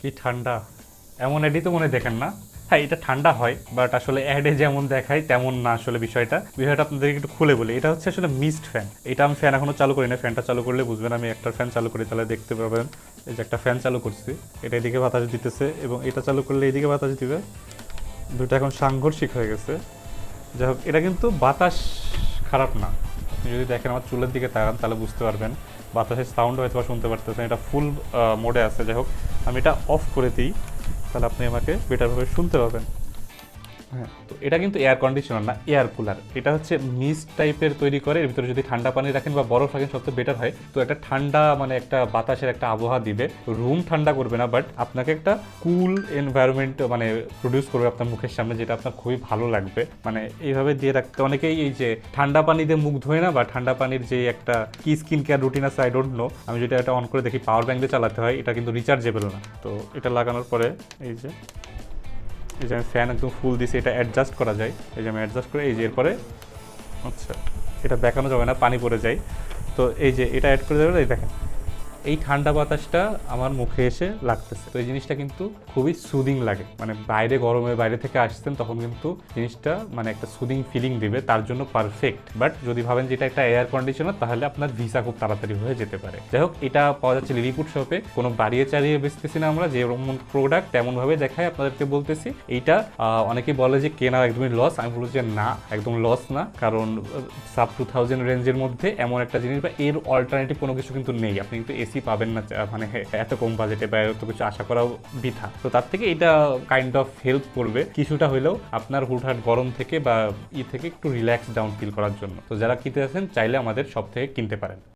কি ঠান্ডা। এমন এডি তো মনে দেখেন না। হ্যাঁ এটা ঠান্ডা হয় বাট আসলে অ্যাডে যেমন দেখায়, তেমন না আসলে বিষয়টা। বিষয়টা আপনাদেরকে একটু খুলে বলি। এটা হচ্ছে আসলে মিস্ট ফ্যান এটা আমি ফ্যান এখনও চালু করি না ফ্যানটা চালু করলে বুঝবেন, আমি একটা ফ্যান চালু করি, তাহলে দেখতে পাবেন। এই যে একটা ফ্যান চালু করছি। এটা এদিকে বাতাস দিতেছে এবং এটা চালু করলে এদিকে বাতাস দিবে। দুটো এখন সাংঘর্ষিক হয়ে গেছে। যাই হোক, এটা কিন্তু বাতাস খারাপ না। আপনি যদি দেখেন আমার চুলের দিকে তাকান, তাহলে বুঝতে পারবেন। বাতাসের সাউন্ড হয়তো বা শুনতে পারতেছেন। এটা ফুল মোডে আছে। যাই হোক, আমি এটা অফ করে দিই। তাহলে আপনি আমাকে বেটারভাবে শুনতে পাবেন। তো এটা কিন্তু এয়ার কন্ডিশনার না এয়ার কুলার এটা হচ্ছে মিস্ট টাইপের তৈরি করে, এর ভিতরে যদি ঠান্ডা পানি রাখেন বা বরফ রাখেন সবচেয়ে বেটার হয়। তো একটা ঠান্ডা মানে একটা বাতাসের একটা আবহাওয়া দিবে। রুম ঠান্ডা করবে না বাট আপনাকে একটা কুল এনভায়রনমেন্ট মানে প্রডিউস করবে আপনার মুখের সামনে, যেটা আপনার খুবই ভালো লাগবে। মানে এইভাবে দিয়ে রাখতে অনেকেই এই যে ঠান্ডা পানি দিয়ে মুখ ধোয় না, বা ঠান্ডা পানির যে একটা কি স্কিন কেয়ার রুটিন আছে আই ডোন্ট নো আমি যেটা এটা অন করে দেখি পাওয়ার ব্যাঙ্ক দিয়ে চালাতে হয়, এটা কিন্তু রিচার্জেবল না। তো এটা লাগানোর পরে এই যে এই যে আমি ফ্যান একদম ফুল দিছি, এটা অ্যাডজাস্ট করা যায়। এই যে আমি অ্যাডজাস্ট করে, এই যে এরপরে আচ্ছা এটা দেখানো যাবে না, পানি পড়ে যায়। তো এই যে এটা অ্যাড করে দেবে এই দেখেন। এই ঠান্ডা বাতাসটা আমার মুখে এসে লাগতেছে। তো এই জিনিসটা কিন্তু খুবই সুদিং লাগে। মানে বাইরে গরমে বাইরে থেকে আসছেন, তখন কিন্তু জিনিসটা মানে একটা সুদিং ফিলিং দিবে, তার জন্য পারফেক্ট বাট যদি ভাবেন যে এটা একটা এয়ার কন্ডিশনার তাহলে আপনার ভিসা খুব তাড়াতাড়ি হয়ে যেতে পারে। যাই হোক, এটা পাওয়া যাচ্ছে লিলিপুট শপে কোনো বাড়িয়ে চালিয়ে বেচতেছি না আমরা, যেরকম প্রোডাক্ট তেমনভাবে দেখায় আপনাদেরকে বলতেছি। এইটা অনেকে বলে যে কেনা একদমই লস আমি বলছি যে না, একদম লস না। কারণ সাব টু থাউজেন্ড রেঞ্জের মধ্যে এমন একটা জিনিস বা এর অল্টারনেটিভ কোনো কিছু কিন্তু নেই। আপনি কিন্তু এসি পাবেন না মানে এত কম বাজেটে বা এত কিছু আশা করাও বৃথা। তো তার থেকে এটা কাইন্ড অফ হেল্প করবে কিছুটা হলেও আপনার হুটহাট গরম থেকে বা ই থেকে একটু রিল্যাক্স ডাউন ফিল করার জন্য। তো যারা কিনতে আছেন চাইলে আমাদের সব থেকে কিনতে পারেন।